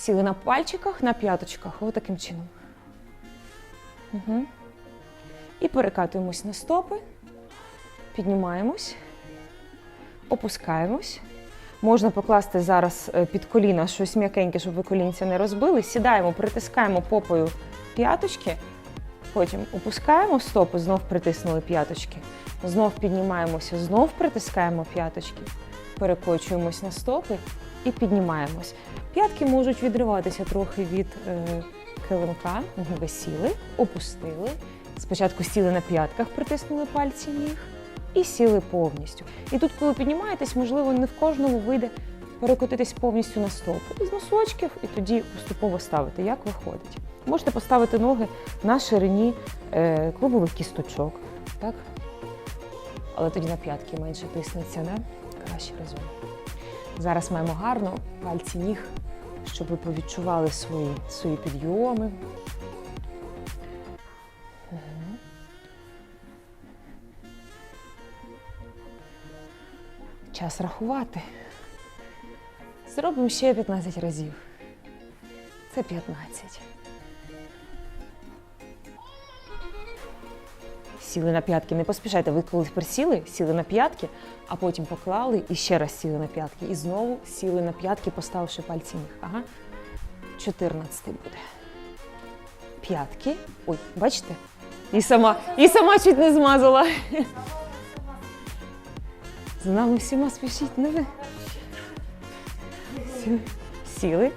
Сіли на пальчиках, на п'яточках. Ось таким чином. Угу. І перекатуємось на стопи. Піднімаємось, опускаємось. Можна покласти зараз е, під коліна щось м'якеньке, щоб ви колінця не розбили. Сідаємо, притискаємо попою п'яточки, потім опускаємо стопи, знов притиснули п'яточки. Знов піднімаємося, знов притискаємо п'яточки, перекочуємось на стопи і піднімаємось. П'ятки можуть відриватися трохи від е, килимка. Ви сіли, опустили. Спочатку сіли на п'ятках, притиснули пальці ніг і сіли повністю. І тут, коли піднімаєтесь, можливо, не в кожному вийде перекотитись повністю на стопу. З носочків і тоді поступово ставити, як виходить. Можете поставити ноги на ширині е, клубових кісточок. Так? Але тоді на п'ятки менше тиснеться, да? краще разом. Зараз маємо гарно пальці ніг, щоб ви повідчували свої, свої підйоми. Час рахувати. Зробимо ще 15 разів. Це 15. Сіли на п'ятки, не поспішайте. Ви коли присіли, сіли на п'ятки, а потім поклали і ще раз сіли на п'ятки. І знову сіли на п'ятки, поставивши пальці ніг. Ага. 14 буде. П'ятки. Ой, бачите? І сама, і сама чуть не змазала. За нами всіма спішіть, не ви. Сіли. Сіли.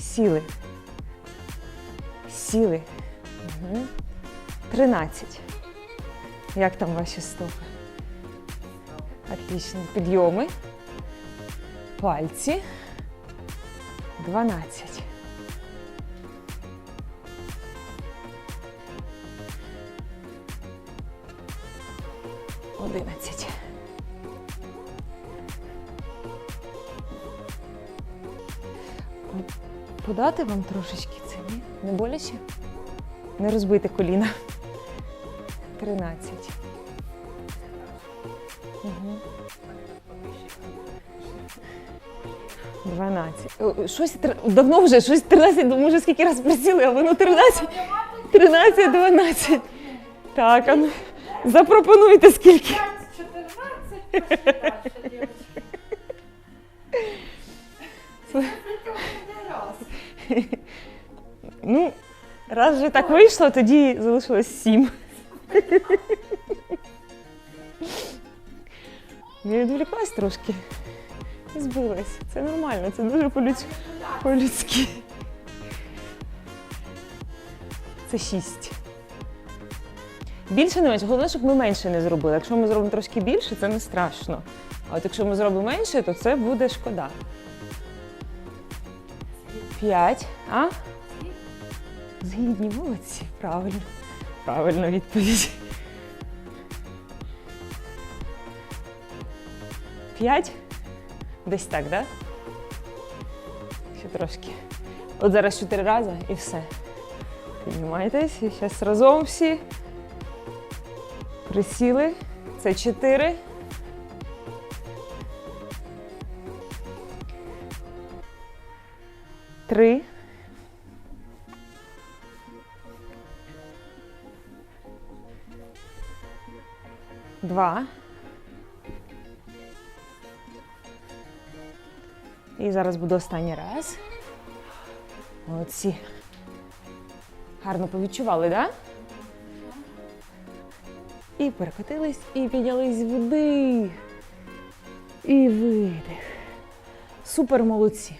Сіли. Сіли. Угу. 13. Як там ваші стопи? Отлично. Підйоми. Пальці. 12. Одинадцять. Подати вам трошечки це, ні? Не боляче? Не розбити коліна. 13. Угу. 12. Щось давно вже, щось 13, ну, може скільки раз присіли, а воно 13. 13, 12. Так, а ну, запропонуйте скільки. 14, дальше, девочки. раз. Ну, раз вже так вийшло, тоді залишилось 7. Я відволіклась трошки. Збилась. Це нормально, це дуже по-людсь- по-людськи. Це 6. Більше не менше. Головне, щоб ми менше не зробили. Якщо ми зробимо трошки більше, це не страшно. А от якщо ми зробимо менше, то це буде шкода. 5. А? Згідні молодці. Правильно. Правильно відповідь. П'ять? Десь так, да? Ще трошки. От зараз чотири рази і все. Піднімайтесь. І зараз разом всі. Присіли. Це чотири. Три. Два. І зараз буде останній раз. Молодці. Гарно повідчували, так? Да? І перекотились, і піднялись вдих. І видих. Супер молодці.